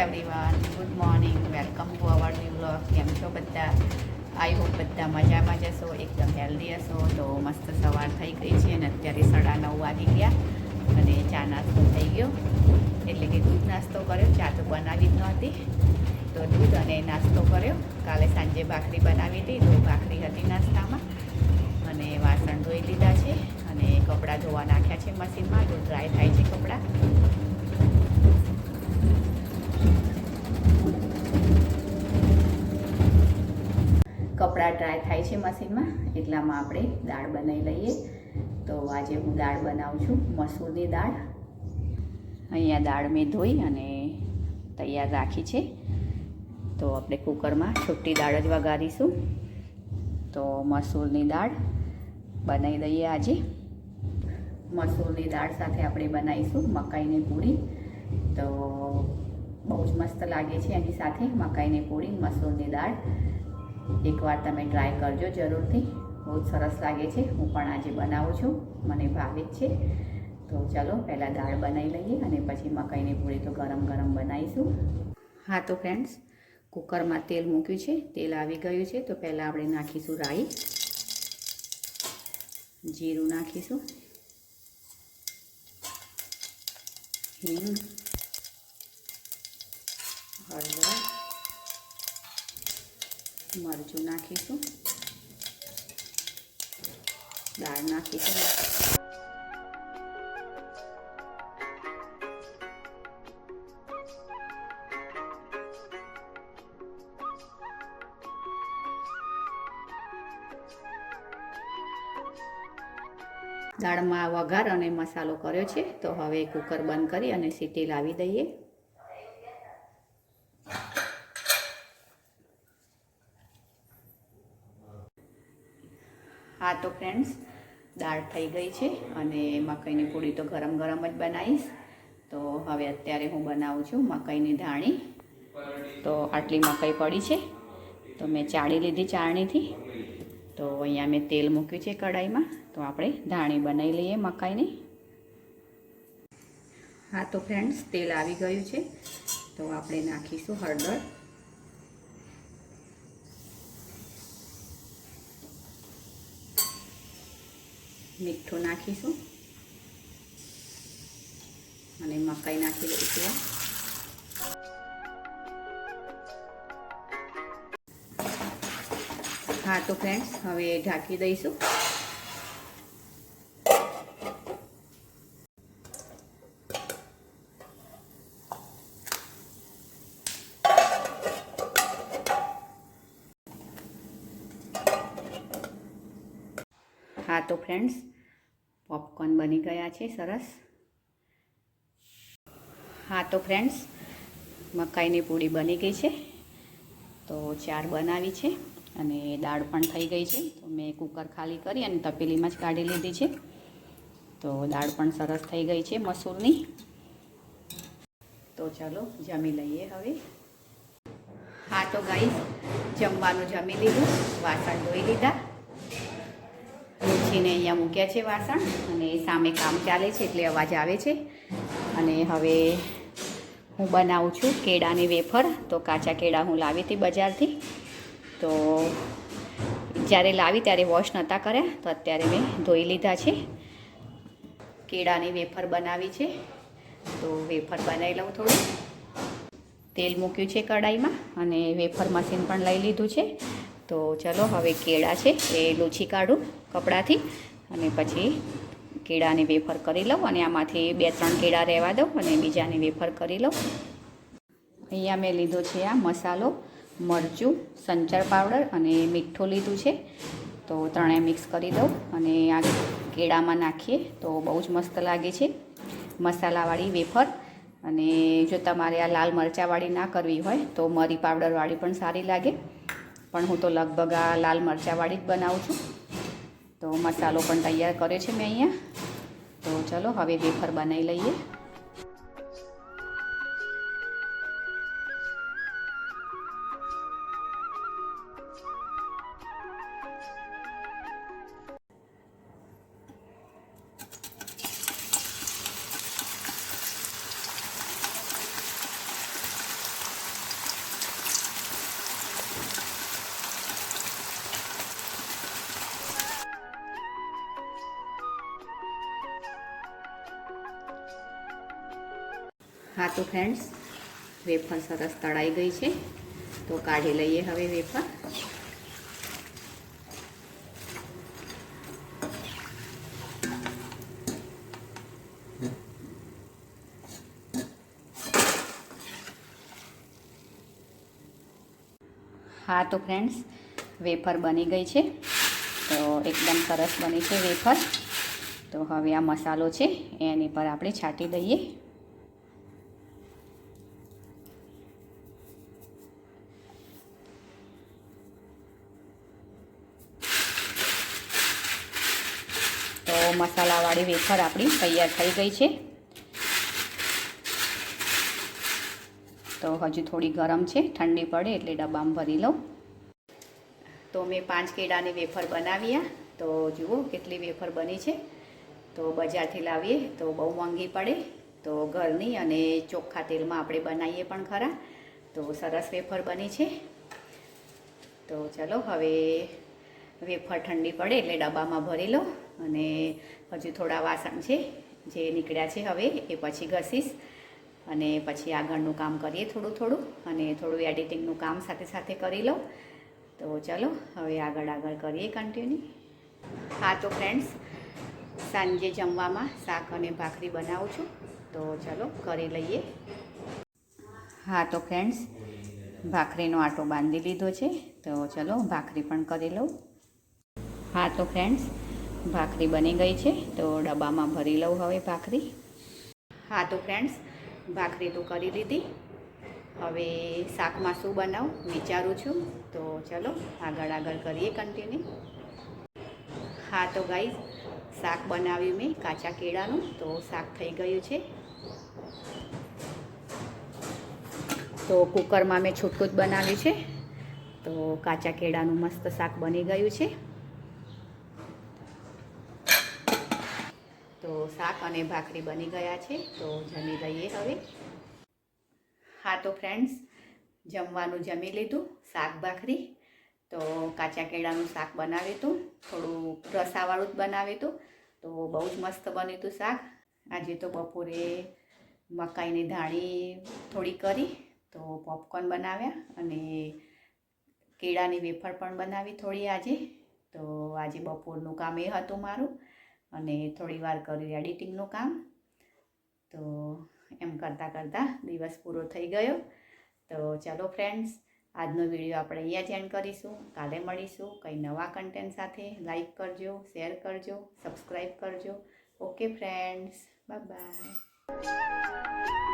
Everyone good morning welcome to our new blog કેમ છો બધા? આઈ હોપ બધા મજામાં જશો એકદમ હેલ્ધી હશો. તો મસ્ત સવાર થઈ ગઈ છે અને અત્યારે સાડા નવ વાગી ગયા અને ચા નાસ્તો થઈ ગયો. એટલે કે દૂધ નાસ્તો કર્યો. ચા તો બનાવી જ નહોતી. તો દૂધ અને નાસ્તો કર્યો. કાલે સાંજે ભાખરી બનાવી હતી. તો ભાખરી હતી નાસ્તામાં. અને વાસણ ધોઈ લીધા છે અને કપડાં ધોવા નાખ્યા છે મશીનમાં. તો ડ્રાય થાય છે કપડાં કપડાં ડ્રાય થાય છે મશીનમાં, એટલામાં આપણે દાળ બનાવી લઈએ. તો આજે હું દાળ બનાવું છું, મસૂરની દાળ. અહીંયા દાળ મેં ધોઈ અને તૈયાર રાખી છે. તો આપણે કુકરમાં છૂટી દાળ જ વઘારીશું. તો મસૂરની દાળ બનાવી દઈએ આજે. મસૂરની દાળ સાથે આપણે બનાવીશું મકાઈની પૂરી. તો બહુ જ મસ્ત લાગે છે એની સાથે મકાઈની પૂરી, મસૂરની દાળ. એકવાર તમે ટ્રાય કરજો જરૂરથી. બહુ જ સરસ લાગે છે. હું પણ આજે બનાવું છું. મને ભાવે જ છે. તો ચલો, પહેલાં દાળ બનાવી લઈએ અને પછી મકાઈની પૂરી તો ગરમ ગરમ બનાવીશું. હા, તો ફ્રેન્ડ્સ કુકરમાં તેલ મૂક્યું છે. તેલ આવી ગયું છે. તો પહેલાં આપણે નાખીશું રાઈ. જીરું નાખીશું. હિંગ હળદર. મરચું નાખીશું. દાળ નાખીશું. દાળમાં વઘાર અને મસાલો કર્યો છે, તો હવે કુકર બંધ કરી અને સીટી લાવી દઈએ. હા તો ફ્રેન્ડ્સ દાળ થઈ ગઈ છે અને મકાઈની પૂરી તો ગરમ ગરમ જ બનાવીશ. તો હવે અત્યારે હું બનાવું છું મકાઈની ધાણી. તો આટલી મકાઈ પડી છે. તો મેં ચાળી લીધી ચાળણીથી. તો અહીંયા મેં તેલ મૂક્યું છે કઢાઈમાં. તો આપણે ધાણી બનાવી લઈએ મકાઈની. હા તો ફ્રેન્ડ્સ તેલ આવી ગયું છે. તો આપણે નાખીશું હળદર. મીઠું નાખીશું. અને મકાઈ નાખી દઈશું હા, તો ફ્રેન્ડ્સ હવે ઢાંકી દઈશું. હા, તો ફ્રેન્ડ્સ પોપકોર્ન બની ગયા છે, સરસ. હા, તો ફ્રેન્ડ્સ, મકાઈની પૂરી બની ગઈ છે. તો ચાર બનાવી છે અને દાળ પણ થઈ ગઈ છે. તો મેં કુકર ખાલી કરી અને તપેલીમાં જ કાઢી લીધી છે. તો દાળ પણ સરસ થઈ ગઈ છે મસૂરની. તો ચાલો, જમી લઈએ હવે. હા, તો ગાઈ જમવાનું જમી લીધું, વાસણ ધોઈ લીધા. લુચીને અહીંયા મૂક્યા છે વાસણ અને સામે કામ ચાલે છે એટલે અવાજ આવે છે. અને હવે હું બનાવું છું કેળાની વેફર. તો કાચા કેળા હું લાવી હતી બજારથી. તો જ્યારે લાવી ત્યારે વોશ નહોતા કર્યા, તો અત્યારે મેં ધોઈ લીધા છે. કેળાની વેફર બનાવી છે. તો વેફર બનાવી લઉં થોડું. તેલ મૂક્યું છે કઢાઈમાં અને વેફર મશીન પણ લઈ લીધું છે. તો ચલો હવે કેળા છે એ લૂછી કાઢું કપડાથી અને પછી કેળાને વેફર કરી લઉં અને આમાંથી બે ત્રણ કેળા રહેવા દઉં અને બીજાને વેફર કરી લઉં. અહીંયા મેં લીધો છે આ મસાલો, મરચું, સંચર પાવડર અને મીઠું લીધું છે. તો ત્રણેય મિક્સ કરી દઉં અને આ કેળામાં નાખીએ તો બહુ જ મસ્ત લાગે છે. મસાલાવાળી વેફર અને જો તમારે આ લાલ મરચાંવાળી ના કરવી હોય તો મરી પાવડરવાળી પણ સારી લાગે. પણ હું તો લગભગ આ લાલ મરચાંવાળી જ બનાવું છું. તો મસાલો પણ તૈયાર કર્યો છે મેં અહીંયા. તો ચલો હવે વેફર બનાવી લઈએ. હા, તો ફ્રેન્ડ્સ વેફર સરસ તળાઈ ગઈ છે. તો કાઢી લઈએ હવે વેફર. હા, તો ફ્રેન્ડ્સ વેફર બની ગઈ છે. તો એકદમ સરસ બની છે વેફર. તો હવે આ મસાલો છે, એની પર આપણે છાંટી દઈએ. તો મસાલાવાળી વેફર આપણી તૈયાર થઈ ગઈ છે. તો હજુ થોડી ગરમ છે, ઠંડી પડે એટલે ડબ્બામાં ભરી લઉં. તો મેં પાંચ કેળાની વેફર બનાવ્યા. તો જુઓ કેટલી વેફર બની છે. તો બજારથી લાવીએ તો બહુ મોંઘી પડે. તો ઘરની અને ચોખ્ખા તેલમાં આપણે બનાવીએ પણ ખરા. તો સરસ વેફર બની છે. તો ચલો હવે વેફર ઠંડી પડે એટલે ડબ્બામાં ભરી લો અને હજુ થોડા વાસણ છે જે નીકળ્યા છે હવે, એ પછી ઘસીશ. અને પછી આગળનું કામ કરીએ થોડું થોડું અને થોડું એડિટિંગનું કામ સાથે સાથે કરી લઉં. તો ચલો, હવે આગળ આગળ કરીએ કન્ટિન્યુ હા, તો ફ્રેન્ડ્સ સાંજે જમવામાં શાક અને ભાખરી બનાવું છું. તો ચલો, કરી લઈએ. હા, તો ફ્રેન્ડ્સ ભાખરીનો આટો બાંધી લીધો છે. તો ચલો, ભાખરી પણ કરી લઉં. હા, તો ફ્રેન્ડ્સ ભાખરી બની ગઈ છે, તો ડબ્બામાં ભરી લઉં હવે ભાખરી. હા, તો ફ્રેન્ડ્સ ભાખરી તો કરી લીધી. હવે શાકમાં શું બનાવું, વિચારું છું. તો ચલો, આગળ આગળ કરીએ કન્ટિન્યુ હા, તો ગાઈઝ શાક બનાવ્યું મેં કાચા કેળાનું, તો શાક થઈ ગયું છે. તો કુકરમાં મેં છૂટકું જ બનાવ્યું છે. તો કાચા કેળાનું મસ્ત શાક બની ગયું છે તો શાક અને ભાખરી બની ગયા છે, તો જમી લઈએ હવે. હા, તો ફ્રેન્ડ્સ જમવાનું જમી લીધું, શાક ભાખરી. તો કાચા કેળાનું શાક બનાવ્યું હતું, થોડું રસાવાળું જ બનાવ્યું હતું, તો બહુ જ મસ્ત બન્યું હતું શાક. આજે તો બપોરે મકાઈની ધાણી થોડી કરી, તો પોપકોર્ન બનાવ્યા અને કેળાની વેફર પણ બનાવી થોડી આજે. તો આજે બપોરનું કામ એ હતું મારું. અને થોડી વાર કર્યું એડિટિંગનું કામ. તો એમ કરતાં કરતાં દિવસ પૂરો થઈ ગયો. તો ચાલો ફ્રેન્ડ્સ આજનો વીડિયો આપણે અહીંયા જ એન્ડ કરીશું. કાલે મળીશું. કંઈ નવા કન્ટેન્ટ સાથે લાઈક કરજો શેર કરજો સબસ્ક્રાઈબ કરજો. Okay friends bye bye